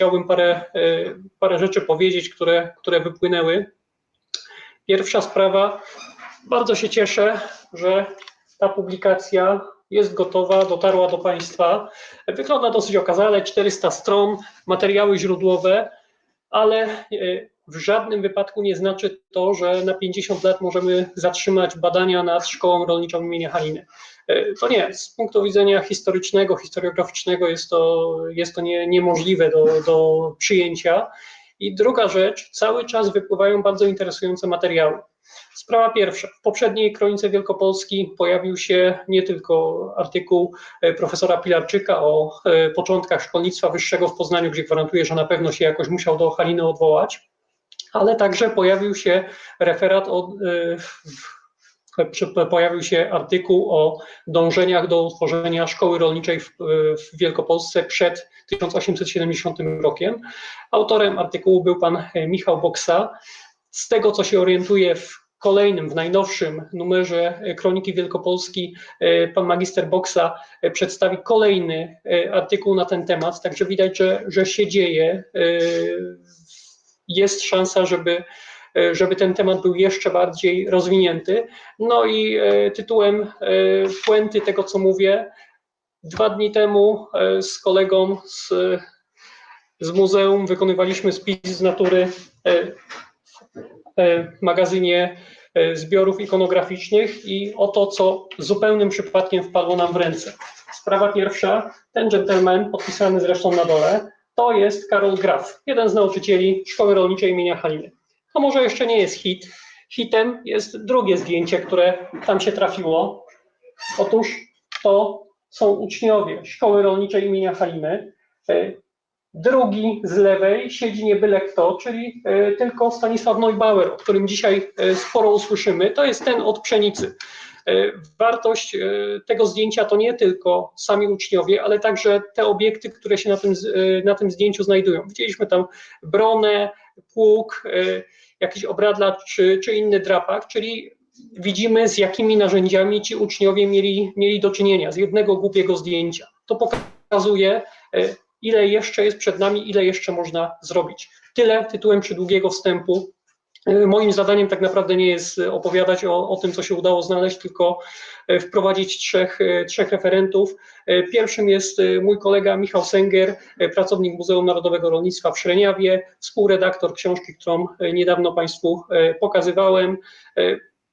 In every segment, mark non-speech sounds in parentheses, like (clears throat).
chciałbym parę, parę rzeczy powiedzieć, które, które wypłynęły. Pierwsza sprawa, bardzo się cieszę, że ta publikacja jest gotowa, dotarła do Państwa. Wygląda dosyć okazale, 400 stron, materiały źródłowe, ale e, w żadnym wypadku nie znaczy to, że na 50 lat możemy zatrzymać badania nad szkołą rolniczą imienia Haliny. E, to nie, z punktu widzenia historycznego, historiograficznego jest to, jest to nie, niemożliwe do, do przyjęcia. I druga rzecz, cały czas wypływają bardzo interesujące materiały. Sprawa pierwsza. W poprzedniej kronice Wielkopolski pojawił się nie tylko artykuł e, profesora Pilarczyka o e, początkach szkolnictwa wyższego w Poznaniu, gdzie gwarantuje, że na pewno się jakoś musiał do Haliny odwołać, ale także pojawił się referat e, pojawił się artykuł o dążeniach do utworzenia szkoły rolniczej w, w, Wielkopolsce przed 1870 rokiem. Autorem artykułu był pan Michał Boksa. Z tego, co się orientuje w kolejnym, w najnowszym numerze Kroniki Wielkopolski e, pan magister Boksa przedstawi kolejny e, artykuł na ten temat, także widać, że, że się dzieje. Jest szansa, żeby, żeby ten temat był jeszcze bardziej rozwinięty. No i tytułem puenty tego, co mówię, dwa dni temu z kolegą z, z muzeum wykonywaliśmy spis z natury E, magazynie e, zbiorów ikonograficznych i o to, co zupełnym przypadkiem wpadło nam w ręce. Sprawa pierwsza, ten gentleman, podpisany zresztą na dole, to jest Karol Graf, jeden z nauczycieli Szkoły Rolniczej imienia Haliny. To może jeszcze nie jest hit. Hitem jest drugie zdjęcie, które tam się trafiło. Otóż to są uczniowie Szkoły Rolniczej imienia Haliny. E, Drugi z lewej siedzi nie byle kto, czyli e, tylko Stanisław Neubauer, o którym dzisiaj e, sporo usłyszymy. To jest ten od pszenicy. E, wartość tego zdjęcia to nie tylko sami uczniowie, ale także te obiekty, które się na tym, na tym zdjęciu znajdują. Widzieliśmy tam bronę, pług, jakiś obradlacz czy, czy inny drapak, czyli widzimy z jakimi narzędziami ci uczniowie mieli, mieli do czynienia z jednego głupiego zdjęcia. To pokazuje ile jeszcze jest przed nami, ile jeszcze można zrobić. Tyle tytułem przydługiego wstępu. E, moim zadaniem tak naprawdę nie jest opowiadać o, o tym, co się udało znaleźć, tylko e, wprowadzić trzech, e, trzech referentów. Pierwszym jest mój kolega Michał Senger, pracownik Muzeum Narodowego Rolnictwa w Szreniawie, współredaktor książki, którą niedawno Państwu pokazywałem.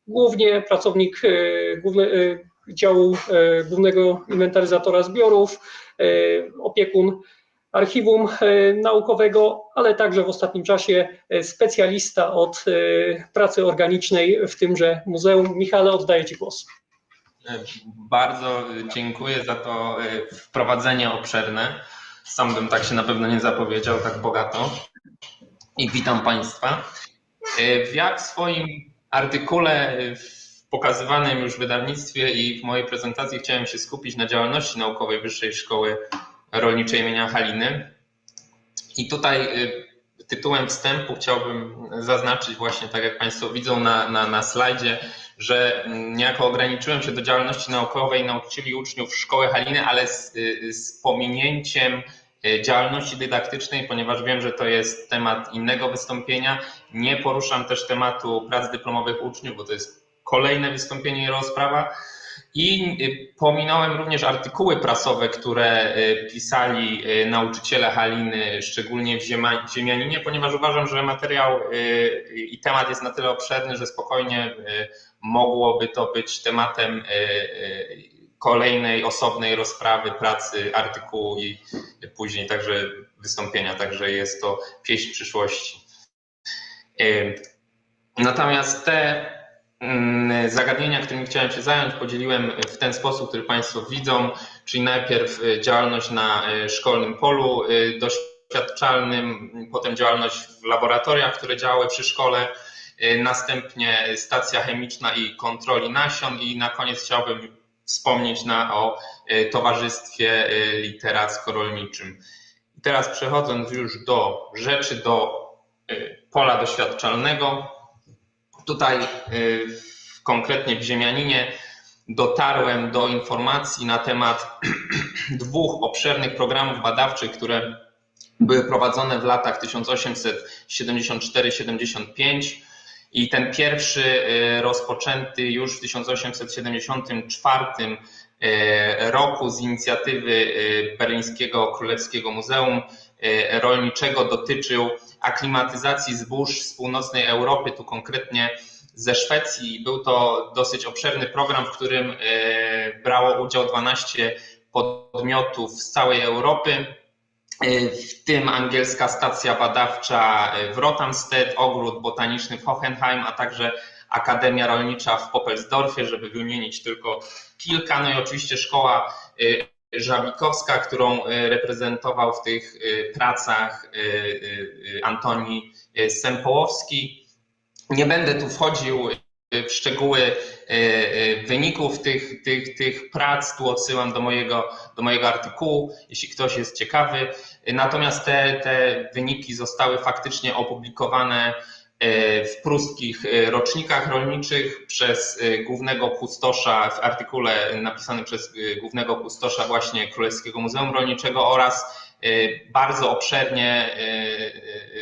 Głównie pracownik działu głównego inwentaryzatora zbiorów, opiekun archiwum e, naukowego, ale także w ostatnim czasie e, specjalista od e, pracy organicznej w tymże muzeum. Michale, oddaję Ci głos. Bardzo dziękuję za to wprowadzenie obszerne. Sam bym tak się na pewno nie zapowiedział, tak bogato. I witam Państwa. Ja w swoim artykule w pokazywanym już wydawnictwie i w mojej prezentacji chciałem się skupić na działalności naukowej Wyższej Szkoły rolniczej imienia Haliny. I tutaj y, tytułem wstępu chciałbym zaznaczyć właśnie, tak jak Państwo widzą na, na, na slajdzie, że niejako ograniczyłem się do działalności naukowej nauczycieli uczniów szkoły Haliny, ale z, y, z pominięciem y, działalności dydaktycznej, ponieważ wiem, że to jest temat innego wystąpienia. Nie poruszam też tematu prac dyplomowych uczniów, bo to jest kolejne wystąpienie i rozprawa. I y, pominąłem również artykuły prasowe, które y, pisali y, nauczyciele Haliny, szczególnie w Ziemianinie, ponieważ uważam, że materiał i temat jest na tyle obszerny, że spokojnie mogłoby to być tematem kolejnej osobnej rozprawy, pracy, artykułu i później także wystąpienia. Także jest to pieśń przyszłości. Natomiast te zagadnienia, którymi chciałem się zająć, podzieliłem w ten sposób, który Państwo widzą, czyli najpierw y, działalność na y, szkolnym polu y, doświadczalnym, potem działalność w laboratoriach, które działały przy szkole, następnie stacja chemiczna i kontroli nasion i na koniec chciałbym wspomnieć na, o towarzystwie literacko-rolniczym. I teraz przechodząc już do rzeczy, do pola doświadczalnego, Tutaj y, konkretnie w Ziemianinie dotarłem do informacji na temat (clears throat) dwóch obszernych programów badawczych, które były prowadzone w latach 1874-75 i ten pierwszy y, rozpoczęty już w 1874 y, roku z inicjatywy y, Berlińskiego Królewskiego Muzeum Rolniczego dotyczył aklimatyzacji zbóż z północnej Europy, tu konkretnie ze Szwecji. Był to dosyć obszerny program, w którym brało udział 12 podmiotów z całej Europy, w tym angielska stacja badawcza w Rothamsted, ogród botaniczny w Hohenheim, a także Akademia Rolnicza w Poppelsdorfie, żeby wymienić tylko kilka. No i oczywiście szkoła Żabikowska, którą reprezentował w tych pracach Antoni Sempołowski. Nie będę tu wchodził w szczegóły wyników tych, tych, tych prac. Tu odsyłam do mojego, do mojego artykułu, jeśli ktoś jest ciekawy. Natomiast te, te wyniki zostały faktycznie opublikowane w pruskich rocznikach rolniczych przez głównego kustosza, w artykule napisanym przez głównego kustosza właśnie Królewskiego Muzeum Rolniczego oraz bardzo obszernie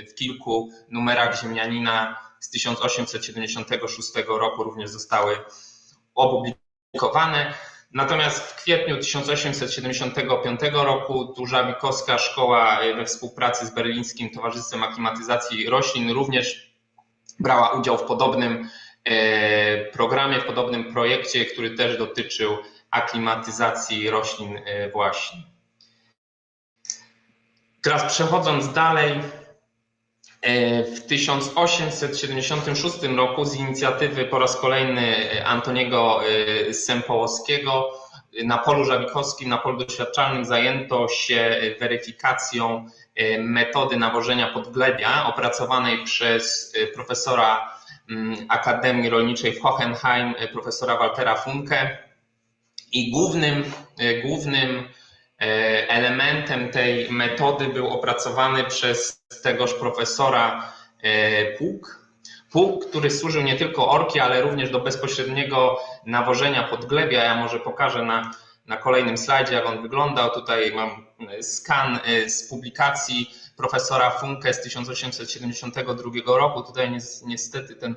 w kilku numerach Ziemianina z 1876 roku również zostały opublikowane. Natomiast w kwietniu 1875 roku tu Żabikowska Szkoła we współpracy z Berlińskim Towarzystwem Aklimatyzacji Roślin również brała udział w podobnym programie, w podobnym projekcie, który też dotyczył aklimatyzacji roślin właśnie. Teraz przechodząc dalej, w 1876 roku z inicjatywy po raz kolejny Antoniego Sempołowskiego na polu żabikowskim, na polu doświadczalnym zajęto się weryfikacją metody nawożenia podglebia opracowanej przez profesora Akademii Rolniczej w Hohenheim, profesora Waltera Funke. I głównym, głównym elementem tej metody był opracowany przez tegoż profesora pług. Pług, który służył nie tylko orki, ale również do bezpośredniego nawożenia podglebia. Ja może pokażę na, na kolejnym slajdzie, jak on wyglądał. Tutaj mam skan z publikacji profesora Funke z 1872 roku. Tutaj niestety ten,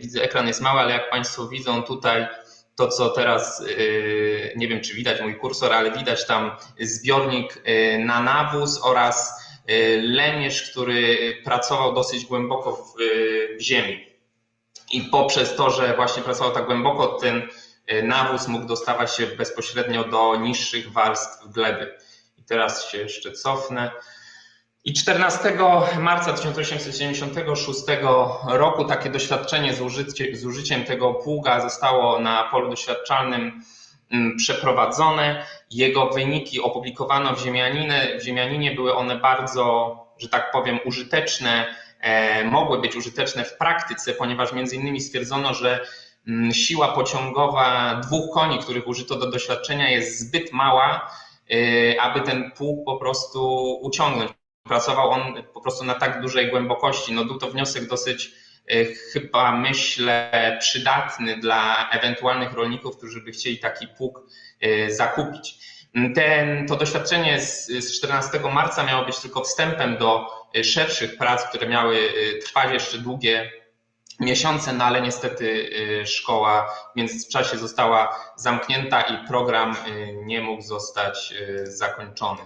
widzę, ekran jest mały, ale jak Państwo widzą tutaj to, co teraz, nie wiem czy widać mój kursor, ale widać tam zbiornik na nawóz oraz lemierz, który pracował dosyć głęboko w, w ziemi. I poprzez to, że właśnie pracował tak głęboko, ten nawóz mógł dostawać się bezpośrednio do niższych warstw gleby. I teraz się jeszcze cofnę. I 14 marca 1876 roku takie doświadczenie z, użycie, z użyciem tego pługa zostało na polu doświadczalnym przeprowadzone. Jego wyniki opublikowano w Ziemianinie. W Ziemianinie były one bardzo, że tak powiem, użyteczne, mogły być użyteczne w praktyce, ponieważ między innymi stwierdzono, że siła pociągowa dwóch koni, których użyto do doświadczenia jest zbyt mała, aby ten pług po prostu uciągnąć. Pracował on po prostu na tak dużej głębokości. No był to wniosek dosyć chyba myślę przydatny dla ewentualnych rolników, którzy by chcieli taki pług zakupić. Ten, to doświadczenie z, z 14 marca miało być tylko wstępem do szerszych prac, które miały trwać jeszcze długie miesiące, no ale niestety szkoła w międzyczasie została zamknięta i program nie mógł zostać zakończony.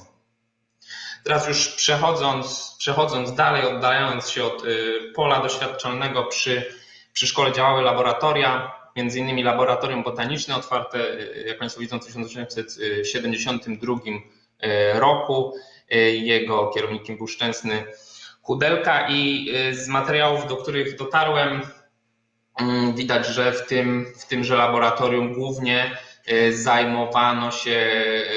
Teraz już przechodząc, przechodząc dalej, oddalając się od pola doświadczalnego przy, przy szkole działały laboratoria, między innymi laboratorium botaniczne otwarte, jak Państwo widzą, w 1872 roku. Jego kierownikiem był Szczęsny Kudelka i z materiałów, do których dotarłem, widać, że w tym, w tymże laboratorium głównie zajmowano się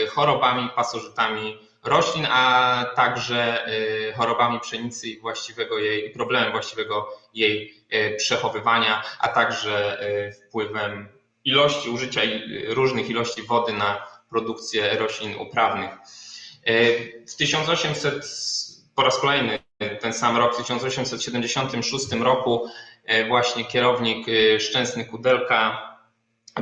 chorobami, pasożytami roślin, a także chorobami pszenicy i właściwego jej, problemem właściwego jej przechowywania, a także wpływem ilości użycia różnych ilości wody na produkcję roślin uprawnych. W 1800, po raz kolejny ten sam rok, w 1876 roku właśnie kierownik Szczęsny Kudelka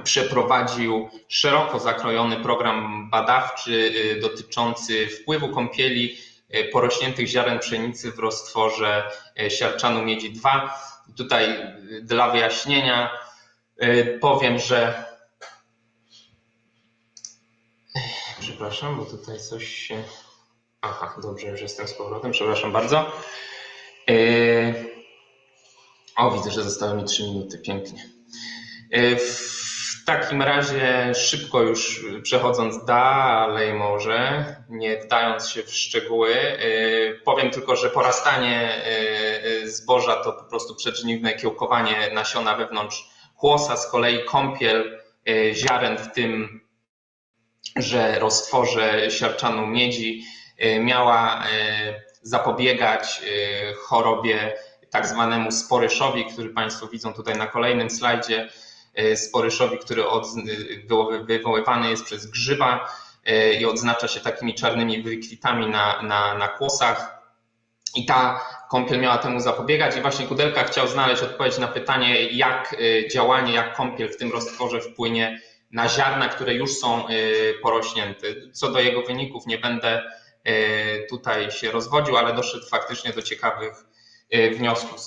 przeprowadził szeroko zakrojony program badawczy dotyczący wpływu kąpieli e, porośniętych ziaren pszenicy w roztworze e, siarczanu miedzi 2. Tutaj dla wyjaśnienia powiem, że Przepraszam, bo tutaj coś się. Aha, dobrze, już jestem z powrotem. Przepraszam bardzo. O, widzę, że zostały mi 3 minuty. Pięknie. W takim razie, szybko już przechodząc dalej, może nie wdając się w szczegóły, yy, powiem tylko, że porastanie yy, zboża to po prostu przedżniwne kiełkowanie nasiona wewnątrz chłosa, z kolei kąpiel ziaren w tym że roztworze siarczanu miedzi y, miała y, zapobiegać y, chorobie tak zwanemu sporyszowi, który Państwo widzą tutaj na kolejnym slajdzie. Sporyszowi, który od, wywoływany jest przez grzyba i odznacza się takimi czarnymi wykwitami na, na, na kłosach. I ta kąpiel miała temu zapobiegać i właśnie Kudelka chciał znaleźć odpowiedź na pytanie, jak działanie, jak kąpiel w tym roztworze wpłynie na ziarna, które już są porośnięte. Co do jego wyników nie będę tutaj się rozwodził, ale doszedł faktycznie do ciekawych wniosków.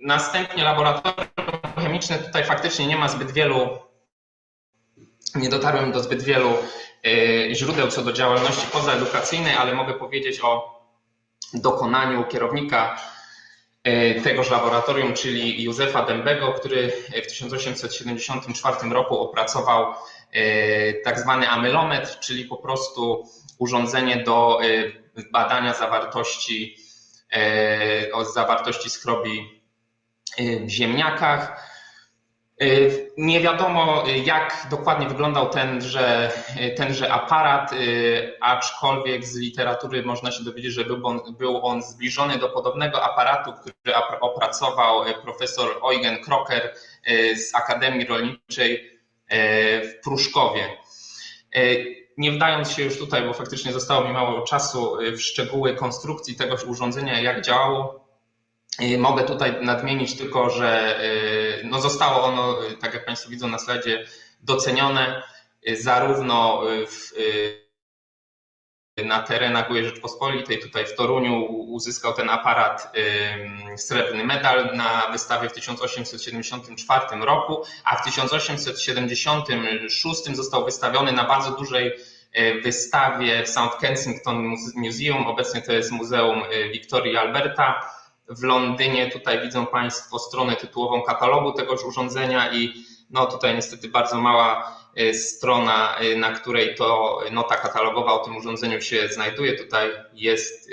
Następnie laboratorium tutaj faktycznie nie ma zbyt wielu, nie dotarłem do zbyt wielu źródeł co do działalności pozaedukacyjnej, ale mogę powiedzieć o dokonaniu kierownika tegoż laboratorium, czyli Józefa Dębego, który w 1874 roku opracował tak zwany amylometr, czyli po prostu urządzenie do badania zawartości, zawartości skrobi w ziemniakach. Nie wiadomo, jak dokładnie wyglądał tenże, tenże aparat, aczkolwiek z literatury można się dowiedzieć, że był on, był on zbliżony do podobnego aparatu, który opracował profesor Eugen Kroker z Akademii Rolniczej w Pruszkowie. Nie wdając się już tutaj, bo faktycznie zostało mi mało czasu w szczegóły konstrukcji tegoż urządzenia, jak działało, Mogę tutaj nadmienić tylko, że no zostało ono, tak jak Państwo widzą na slajdzie, docenione zarówno w, na terenach byłej Rzeczpospolitej, tutaj w Toruniu uzyskał ten aparat srebrny medal na wystawie w 1874 roku, a w 1876 został wystawiony na bardzo dużej wystawie w South Kensington Museum, obecnie to jest Muzeum Wiktorii Alberta w Londynie. Tutaj widzą Państwo stronę tytułową katalogu tegoż urządzenia i no tutaj niestety bardzo mała strona, na której to nota katalogowa o tym urządzeniu się znajduje. Tutaj jest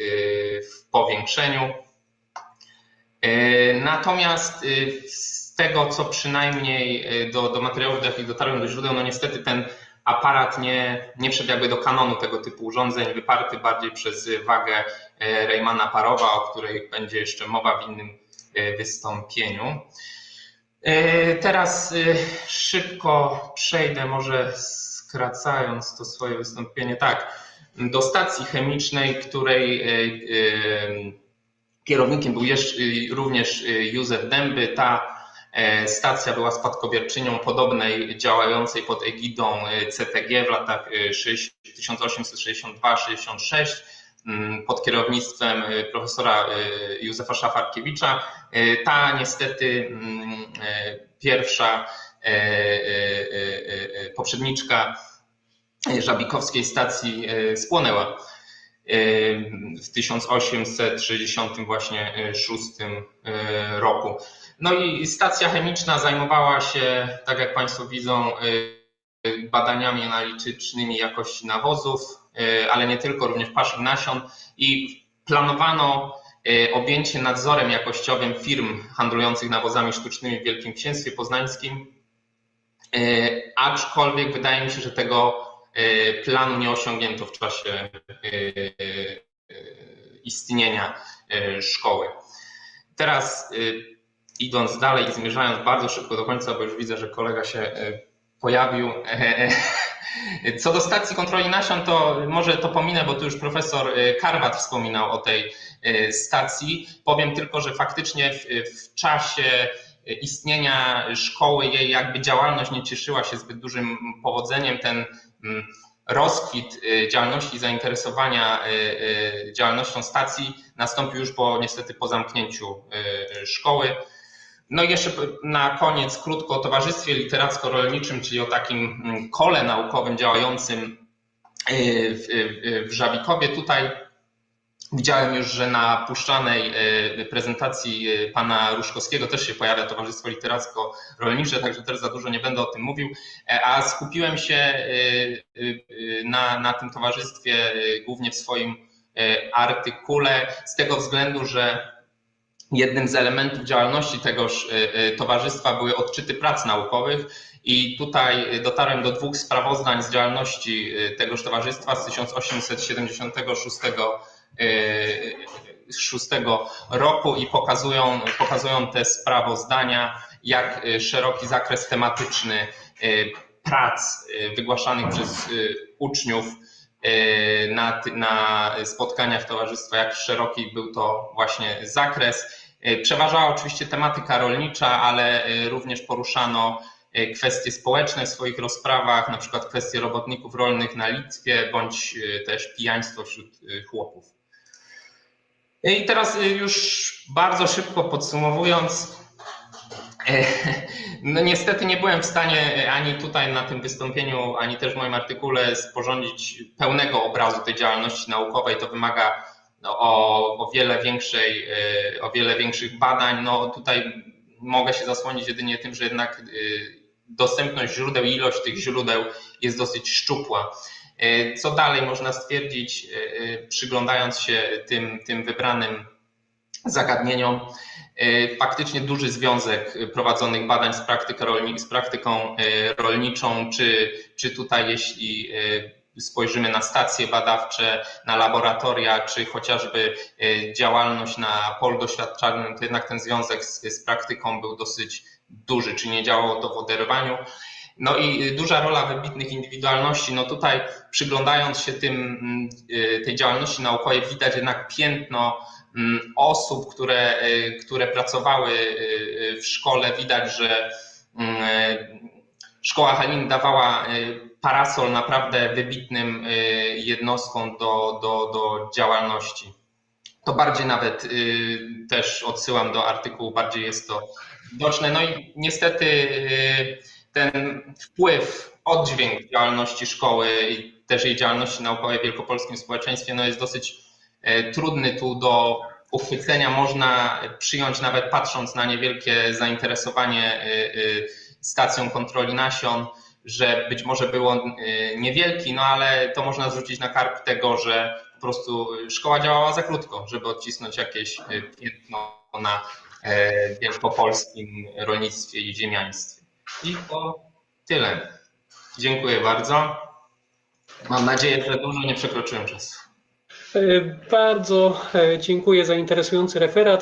w powiększeniu. Natomiast z tego, co przynajmniej do, do materiałów, do jakich dotarłem do źródeł, no niestety ten aparat nie, nie wszedł jakby do kanonu tego typu urządzeń, wyparty bardziej przez wagę Raymana Parowa, o której będzie jeszcze mowa w innym wystąpieniu. Teraz szybko przejdę, może skracając to swoje wystąpienie, tak, do stacji chemicznej, której kierownikiem był również Józef Dęby. Ta stacja była spadkobierczynią podobnej działającej pod egidą CTG w latach 1862-66 pod kierownictwem profesora Józefa Szafarkiewicza. Ta niestety pierwsza poprzedniczka Żabikowskiej stacji spłonęła w 1866 właśnie roku. No i stacja chemiczna zajmowała się, tak jak Państwo widzą, badaniami analitycznymi jakości nawozów, ale nie tylko, również pasz i nasion i planowano objęcie nadzorem jakościowym firm handlujących nawozami sztucznymi w Wielkim Księstwie Poznańskim, aczkolwiek wydaje mi się, że tego planu nie osiągnięto w czasie istnienia szkoły. Teraz idąc dalej i zmierzając bardzo szybko do końca, bo już widzę, że kolega się pojawił. (laughs) Co do stacji kontroli nasion, to może to pominę, bo tu już profesor Karwat wspominał o tej stacji. Powiem tylko, że faktycznie w, w czasie istnienia szkoły jej jakby działalność nie cieszyła się zbyt dużym powodzeniem. Ten rozkwit y, działalności zainteresowania działalnością stacji nastąpił już po niestety po zamknięciu szkoły. No i jeszcze na koniec krótko o Towarzystwie Literacko-Rolniczym, czyli o takim mm, kole naukowym działającym y, w, w- w Żabikowie. Tutaj widziałem już, że na puszczanej y, prezentacji y, pana Ruszkowskiego też się pojawia Towarzystwo Literacko-Rolnicze, także też za dużo nie będę o tym mówił, E, a skupiłem się y, y, y, na, na tym towarzystwie y, głównie w swoim y, artykule z tego względu, że jednym z elementów działalności tegoż y, y, towarzystwa były odczyty prac naukowych i tutaj y, dotarłem do dwóch sprawozdań z działalności tegoż towarzystwa z 1876 y, szóstego roku i pokazują, pokazują te sprawozdania, jak szeroki zakres tematyczny prac wygłaszanych przez uczniów na, ty- na spotkaniach towarzystwa, jak szeroki był to właśnie zakres. Y, Przeważała oczywiście tematyka rolnicza, ale y, również poruszano kwestie społeczne w swoich rozprawach, na przykład kwestie robotników rolnych na Litwie, bądź też pijaństwo wśród chłopów. I teraz już bardzo szybko podsumowując, e, (laughs) no niestety nie byłem w stanie ani tutaj na tym wystąpieniu, ani też w moim artykule sporządzić pełnego obrazu tej działalności naukowej. To wymaga no, o, o wiele większej, e, o wiele większych badań. No tutaj mogę się zasłonić jedynie tym, że jednak e, dostępność źródeł i ilość tych źródeł jest dosyć szczupła. E, Co dalej można stwierdzić, e, e, przyglądając się tym, tym wybranym zagadnieniom? E, Faktycznie duży związek prowadzonych badań z, rolni- z praktyką e, rolniczą, czy, czy tutaj jeśli e, spojrzymy na stacje badawcze, na laboratoria, czy chociażby działalność na polu doświadczalnym, to jednak ten związek z, z praktyką był dosyć duży, czy nie działało to w oderwaniu. No i duża rola wybitnych indywidualności. No tutaj przyglądając się tym, tej działalności naukowej widać jednak piętno osób, które, y, które pracowały y, w szkole. Widać, że mm, y, szkoła Halin dawała y, parasol naprawdę wybitnym y, jednostkom do, do, do działalności. To bardziej nawet y, też odsyłam do artykułu, bardziej jest to widoczne. No i niestety y, ten wpływ, oddźwięk działalności szkoły i też jej działalności naukowej w wielkopolskim społeczeństwie no jest dosyć trudny tu do uchwycenia. Można przyjąć nawet patrząc na niewielkie zainteresowanie y, y, stacją kontroli nasion, że być może było y, niewielki, no ale to można zrzucić na karp tego, że po prostu szkoła działała za krótko, żeby odcisnąć jakieś piętno na e, wielkopolskim rolnictwie i ziemiaństwie. I to tyle. Dziękuję bardzo. Mam nadzieję, że dużo nie przekroczyłem czasu. E, Bardzo e, dziękuję za interesujący referat.